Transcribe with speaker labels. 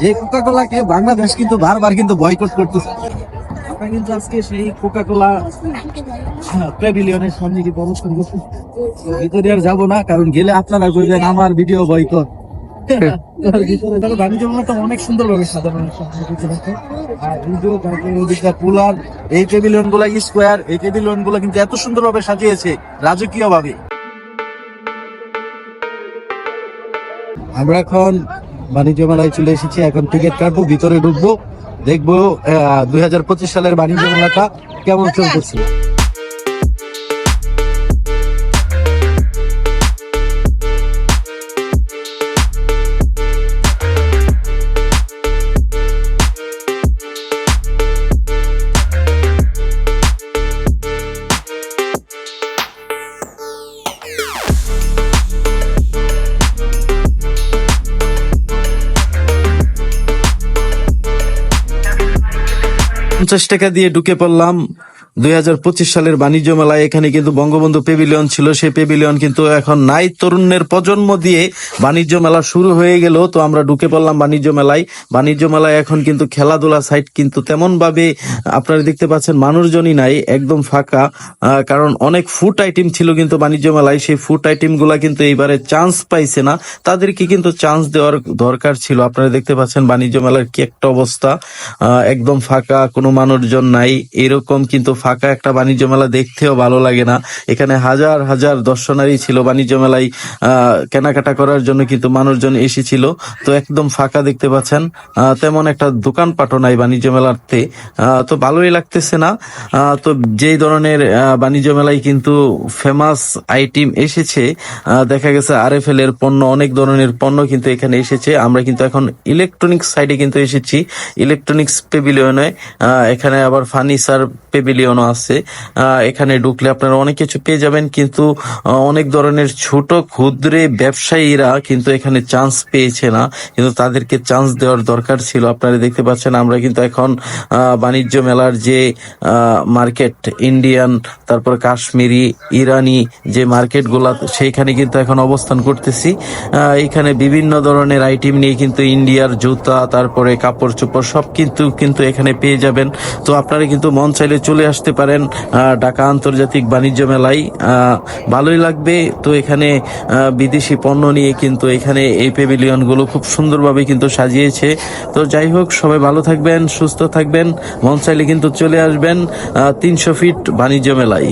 Speaker 1: যে কোকা কোলাকে বাংলাদেশ কিন্তু বারবার কিন্তু বয়কট করতেছে। আমরা কিন্তু আজকে সেই কোকা কোলা প্যাভিলিয়নের সামনে গিয়ে প্রদর্শন করছি ভিতরে আর যাব না, কারণ গেলে আপনারা আমার ভিডিও বয়কট ভিতরে তারপরে ওদিকটা কুলার এই কিন্তু এত সুন্দর ভাবে সাজিয়েছে রাজকীয় ভাবে আমরা এখন বাণিজ্য মেলায় চলে এসেছি। এখন টিকিট কাটবো, ভিতরে ঢুকবো, দেখব দুই হাজার পঁচিশ সালের বাণিজ্য মেলাটা কেমন চলতেছে। পঞ্চাশ টাকা দিয়ে ঢুকে পড়লাম। দুই হাজার পঁচিশ সালের বাণিজ্য মেলায় এখানে কিন্তু বঙ্গবন্ধু পেভিলিয়ন ছিল। সেই পেভিলিয়ন কিন্তু এখন নাই। তরুণের প্রজন্ম দিয়ে বাণিজ্য মেলা শুরু হয়ে গেল। তো আমরা ঢুকে পড়লাম বাণিজ্য মেলায়। বাণিজ্য মেলায় এখন কিন্তু খেলাধুলা সাইট কিন্তু তেমন ভাবে আপনারা দেখতে পাচ্ছেন মানুষজনই নাই, একদম ফাঁকা। কারণ অনেক ফুড আইটেম ছিল কিন্তু বাণিজ্য মেলায়। সেই ফুড আইটেমগুলা কিন্তু এইবারে চান্স পাইছে না। তাদেরকে কিন্তু চান্স দেওয়ার দরকার ছিল। আপনারা দেখতে পাচ্ছেন বাণিজ্য মেলার কি একটা অবস্থা। একদম ফাঁকা, কোনো মানুষজন নাই। এরকম কিন্তু ফাঁকা একটা বাণিজ্য মেলা দেখতেও ভালো লাগে না। এখানে হাজার হাজার দর্শনারী ছিল বাণিজ্য মেলায় কেনাকাটা করার জন্য কিন্তু মানুষজন এসেছিল। তো একদম ফাঁকা দেখতে পাচ্ছেন। তেমন একটা দোকানপাটও নাই বাণিজ্য মেলাতে। তো ভালোই লাগতেছে না। তো যেই ধরনের বাণিজ্য মেলায় কিন্তু ফেমাস আইটেম এসেছে দেখা গেছে আর এফ এল এর পণ্য, অনেক ধরনের পণ্য কিন্তু এখানে এসেছে। আমরা কিন্তু এখন ইলেকট্রনিক্স সাইডে কিন্তু এসেছি। ইলেকট্রনিক্স পেভিলিয়নে এখানে আবার ফার্নিচার পেভিলিয়নও আছে। এখানে ঢুকলে আপনারা অনেক কিছু পেয়ে যাবেন, কিন্তু অনেক ধরনের ছোট ক্ষুদ্রে ব্যবসায়ীরা কিন্তু এখানে চান্স পেয়েছে না। কিন্তু তাদেরকে চান্স দেওয়ার দরকার ছিল। আপনারা দেখতে পাচ্ছেন, আমরা কিন্তু এখন বাণিজ্য মেলার যে মার্কেট ইন্ডিয়ান তারপর কাশ্মীরি, ইরানি যে মার্কেটগুলা, সেইখানে কিন্তু এখন অবস্থান করতেছি। এখানে বিভিন্ন ধরনের আইটেম নিয়ে কিন্তু ইন্ডিয়ার জুতা, তারপরে কাপড় চোপড় সব কিন্তু কিন্তু এখানে পেয়ে যাবেন। তো আপনারা কিন্তু মন চাইলে চলে আসতে পারেন ঢাকা আন্তর্জাতিক বাণিজ্য মেলায়। ভালোই লাগবে। তো এখানে বিদেশি পণ্য নিয়ে কিন্তু এখানে এই পেভিলিয়নগুলো খুব সুন্দরভাবে কিন্তু সাজিয়েছে। তো যাই হোক, সবাই ভালো থাকবেন, সুস্থ থাকবেন। মন চাইলে কিন্তু চলে আসবেন তিনশো ফিট বাণিজ্য মেলায়।